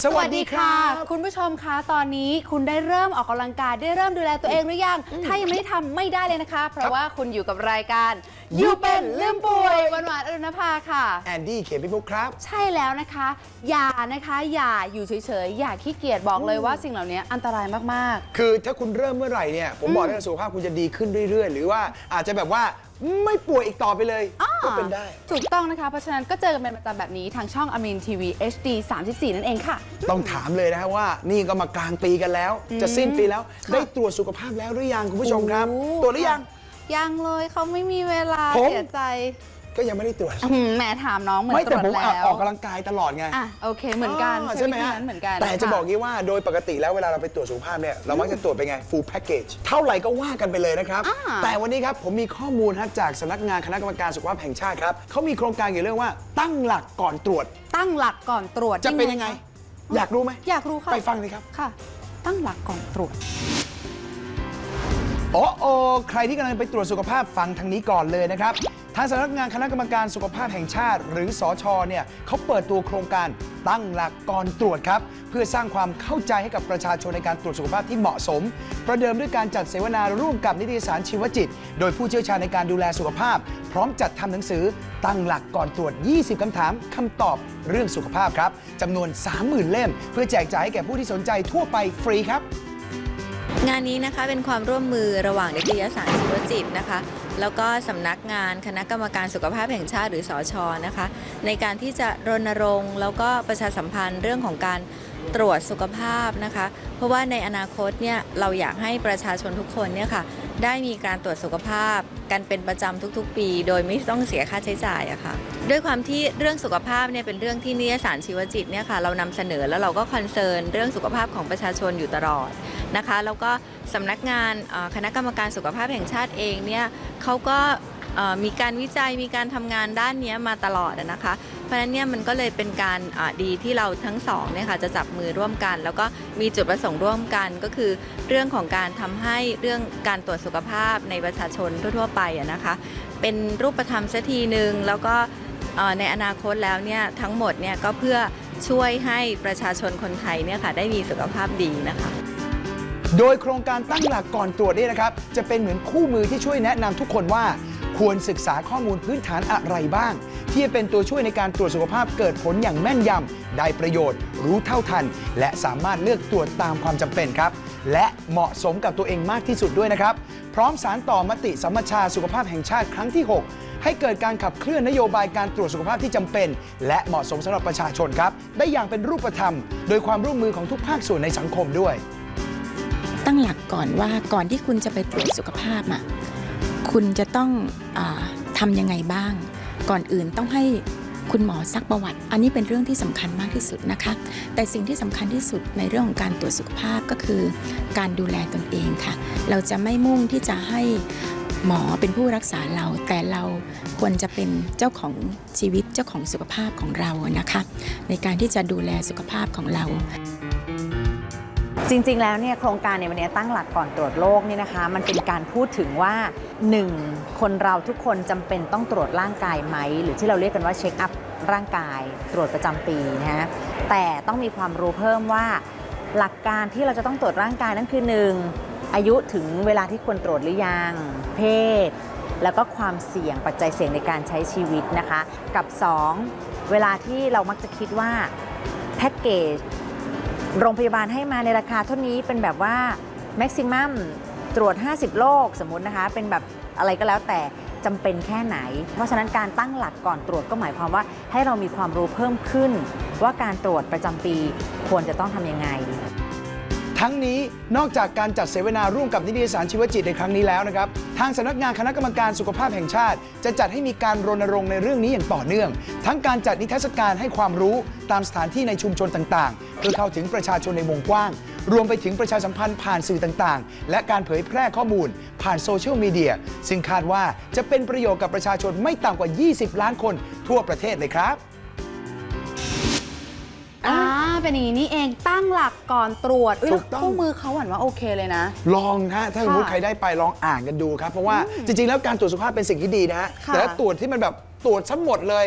สวัสดีครับคุณผู้ชมคะตอนนี้คุณได้เริ่มออกกำลังกายได้เริ่มดูแลตัวเองหรือยัง ถ้ายังไม่ได้ทำไม่ได้เลยนะคะ เพราะว่าคุณอยู่กับรายการยูเป็นลืมป่วยวันหวานอรุณภาค่ะแอนดี้เขมพิภพครับ ใช่แล้วนะคะ อย่านะคะอย่าอยู่เฉยๆอย่าขี้เกียจบอกเลยว่าสิ่งเหล่านี้อันตรายมากคือถ้าคุณเริ่มเมื่อไหร่เนี่ยผมบอกได้เลยสุขภาพคุณจะดีขึ้นเรื่อยๆ หรือว่าอาจจะแบบว่าไม่ป่วยอีกต่อไปเลยๆ ก็เป็นได้ ถูกต้องนะคะ เพราะฉะนั้นก็เจอกันเป็นประจำแบบนี้ทางช่องอมรินทีวี HD 34 นั่นเองค่ะ ต้องถามเลยนะฮะว่านี่ก็มากลางปีกันแล้ว จะสิ้นปีแล้ว ได้ตรวจสุขภาพแล้วหรือยังคุณผู้ชมครับ โอ้ ตรวจหรือยัง ยังเลยเขาไม่มีเวลาผม เสียใจ ก็ยังไม่ได้ตรวจ อื้อหือแหมถามน้องเหมือนไม่ตแต่รวจผมแล้วออกกำลังกายตลอดไง อะโอเคเหมือนกันอ่าใช่ใช่ไหไหมมฮะนั้นเหมือนกันแต่จะค่บอกงี้ว่าโดยปกติแล้วเวลาเราไปตรวจสุขภาพเนี่ยเรามักจะตรวจเป็นไง full package เท่าไหร่ก็ว่ากันไปเลยนะครับอ่าแต่วันนี้ครับผมมีข้อมูลฮะจากสำนักงานคณะกรรมการสุขภาพแห่งชาติครับเขามีโครงการเกี่ยวกับเรื่องว่าตั้งหลักก่อนตรวจตั้งหลักก่อนตรวจจะเป็นยังไงคะอยากรู้ไหมอยากรู้ค่ะไปฟังเลยครับ ค่ะ ตั้งหลักก่อนตรวจ โอ้โอใครที่กำลังไปตรวจสุขภาพฟังทางนี้ก่อนเลยนะครับ ทางสำนักงานคณะกรรมการสุขภาพแห่งชาติ หรือสอชเนี่ยเขาเปิดตัวโครงการตั้งหลักก่อนตรวจครับ เพื่อสร้างความเข้าใจให้กับประชาชนในการตรวจสุขภาพที่เหมาะสม ประเดิมด้วยการจัดเสวนาร่วมกับนิตยสารชีวจิต โดยผู้เชี่ยวชาญในการดูแลสุขภาพ พร้อมจัดทำหนังสือตั้งหลักก่อนตรวจ 20คำถามคำตอบเรื่องสุขภาพครับจำนวน 30,000 เล่ม เพื่อแจกจ่ายให้แก่ผู้ที่สนใจทั่วไปฟรีครับงานนี้นะคะเป็นความร่วมมือระหว่างนิตยสารชีวจิตนะคะ แล้วก็สำนักงานคณะกรรมการสุขภาพแห่งชาติหรือสอชอนะคะ ในการที่จะรณรงค์แล้วก็ประชาสัมพันธ์เรื่องของการตรวจสุขภาพนะคะ เพราะว่าในอนาคตเนี่ยเราอยากให้ประชาชนทุกคนเนี่ยค่ะได้มีการตรวจสุขภาพกันเป็นประจำทุกๆ ปี โดยไม่ต้องเสียค่าใช้จ่ายอะค่ะ ด้วยความที่เรื่องสุขภาพเนี่ยเป็นเรื่องที่นิยสารชีวจิตเนี่ยค่ะเรานำเสนอแล้วเราก็คอนเซิร์นเรื่องสุขภาพของประชาชนอยู่ตลอดนะคะแล้วก็สำนักงานคณะกรรมการสุขภาพแห่งชาติเองเนี่ยเขาก็มีการวิจัยมีการทำงานด้านนี้มาตลอดนะคะ เพราะฉะนั้นเนี่ยมันก็เลยเป็นการดีที่เราทั้งสองเนี่ยค่ะจะจับมือร่วมกัน แล้วก็มีจุดประสงค์ร่วมกันก็คือ เรื่องของการทำให้เรื่องการตรวจสุขภาพในประชาชนทั่วๆไปอะนะคะ เป็นรูปธรรมสักทีหนึ่งแล้วก็ ในอนาคตแล้วเนี่ยทั้งหมดเนี่ยก็เพื่อช่วยให้ประชาชนคนไทยเนี่ยค่ะได้มีสุขภาพดีนะคะ โดยโครงการตั้งหลักก่อนตรวจเนี่ยนะครับ จะเป็นเหมือนคู่มือที่ช่วยแนะนำทุกคนว่า ควรศึกษาข้อมูลพื้นฐานอะไรบ้าง ที่จะเป็นตัวช่วยในการตรวจสุขภาพเกิดผลอย่างแม่นยำได้ประโยชน์ รู้เท่าทัน และสามารถเลือกตรวจตามความจำเป็นครับ และเหมาะสมกับตัวเองมากที่สุดด้วยนะครับ พร้อมสารต่อมติสัมมชาสุขภาพแห่งชาติครั้งที่ 6 ให้เกิดการขับเคลื่อนนโยบายการตรวจสุขภาพที่จำเป็น และเหมาะสมสำหรับประชาชนครับ ได้อย่างเป็นรูปธรรม โดยความร่วมมือของทุกภาคส่วนในสังคมด้วย ตั้งหลักก่อนว่าก่อนที่คุณจะไปตรวจสุขภาพอะคุณจะต้องอาทำยังไงบ้าง ก่อนอื่นต้องให้คุณหมอซักประวัติ อันนี้เป็นเรื่องที่สำคัญมากที่สุดนะคะ แต่สิ่งที่สำคัญที่สุดในเรื่องของการตรวจสุขภาพก็คือ การดูแลตนเองค่ะ เราจะไม่มุ่งที่จะให้หมอเป็นผู้รักษาเรา แต่เราควรจะเป็นเจ้าของชีวิตเจ้าของสุขภาพของเรานะคะ ในการที่จะดูแลสุขภาพของเราจริง ๆ แล้วเนี่ยโครงการในวันนี้ตั้งหลักก่อนตรวจโรคเนี่ยนะคะ มันเป็นการพูดถึงว่า 1. คนเราทุกคนจำเป็นต้องตรวจร่างกายไหม หรือที่เราเรียกกันว่าเช็คอัพร่างกาย ตรวจประจำปีนะฮะแต่ต้องมีความรู้เพิ่มว่า หลักการที่เราจะต้องตรวจร่างกายนั่นคือ 1. อายุถึงเวลาที่ควรตรวจหรือยัง เพศ แล้วก็ความเสี่ยงปัจจัยเสี่ยงในการใช้ชีวิตนะคะ กับ 2. เวลาที่เรามักจะคิดว่าแพ็กเกจโรงพยาบาลให้มาในราคาเท่านี้เป็นแบบว่าแม็กซิมัมตรวจ 50 โรคสมมุตินะคะ เป็นแบบอะไรก็แล้วแต่จำเป็นแค่ไหน เพราะฉะนั้นการตั้งหลักก่อนตรวจก็หมายความว่าให้เรามีความรู้เพิ่มขึ้น ว่าการตรวจประจำปีควรจะต้องทำยังไง ทั้งนี้นอกจากการจัดเสวนาร่วมกับนิตยสารชีวจิตในครั้งนี้แล้วนะครับ ทางสำนักงานคณะกรรมการสุขภาพแห่งชาติ จะจัดให้มีการรณรงค์ในเรื่องนี้อย่างต่อเนื่อง ทั้งการจัดนิทรรศการให้ความรู้ตามสถานที่ในชุมชนต่างๆ เพื่อเข้าถึงประชาชนในวงกว้าง รวมไปถึงประชาสัมพันธ์ผ่านสื่อต่างๆ และการเผยแพร่ข้อมูล ผ่านโซเชียลมีเดียซึ่งคาดว่าจะเป็นประโยชน์กับประชาชนไม่ต่ำกว่า 20 ล้านคนทั่วประเทศเลยครับ เป็นอย่างนี้นี่เองตั้งหลักก่อนตรวจเอ้ยถูกต้อง คู่มือเขาหวานว่าโอเคเลยนะ ลองนะฮะถ้าสมมติค่ะใครได้ไปลองอ่านกันดูครับ เพราะว่าจริง ๆ แล้วการตรวจสุขภาพเป็นสิ่งที่ดีนะฮะค่ะแต่ถ้าตรวจที่มันแบบตรวจทั้งหมดเลย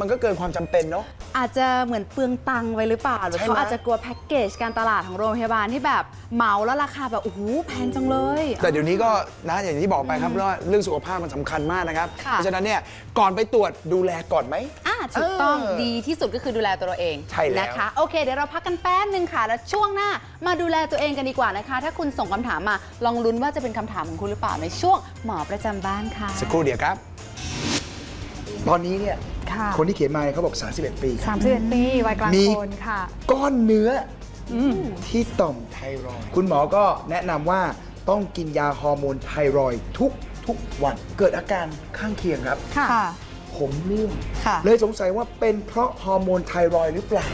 มันก็เกินความจำเป็นเนาะ อาจจะเหมือนเปลืองตังค์ไว้หรือเปล่าหรือใช่ไหม เขาอาจจะกลัวแพ็กเกจการตลาดของโรงพยาบาลที่แบบเหมาแล้วราคาแบบโอ้โหแพงจังเลย แต่เดี๋ยวนี้ก็นะอย่างที่บอกไปครับว่าเรื่องสุขภาพมันสำคัญมากนะครับ ค่ะ เพราะฉะนั้นเนี่ยก่อนไปตรวจดูแลก่อนไหมอ่า ถูกต้องเออดีที่สุดก็คือดูแลตัวเราเองใช่แล้ว นะคะ โอเค เดี๋ยวเราพักกันแป๊บนึงค่ะ แล้วช่วงหน้ามาดูแลตัวเองกันดีกว่านะคะ ถ้าคุณส่งคำถามมาลองลุ้นว่าจะเป็นคำถามของคุณหรือเปล่าในช่วงหมอประจำบ้านค่ะ สักครู่เดียวครับ ตอนนี้เนี่ยค่ะคนที่เขียนมาเนี่ยเขาบอก 31 ปีครับ 31ปีวัยกลางมี คนค่ะ ก้อนเนื้ออที่ต่อมไทรอยด์คุณหมอก็แนะนำว่าต้องกินยาฮอร์โมนไทรอยด์ทุกทุกวัน เกิดอาการข้างเคียงครับ ค่ะ ผมร่วงค่ะ เลยสงสัยว่าเป็นเพราะฮอร์โมนไทรอยด์หรือเปล่า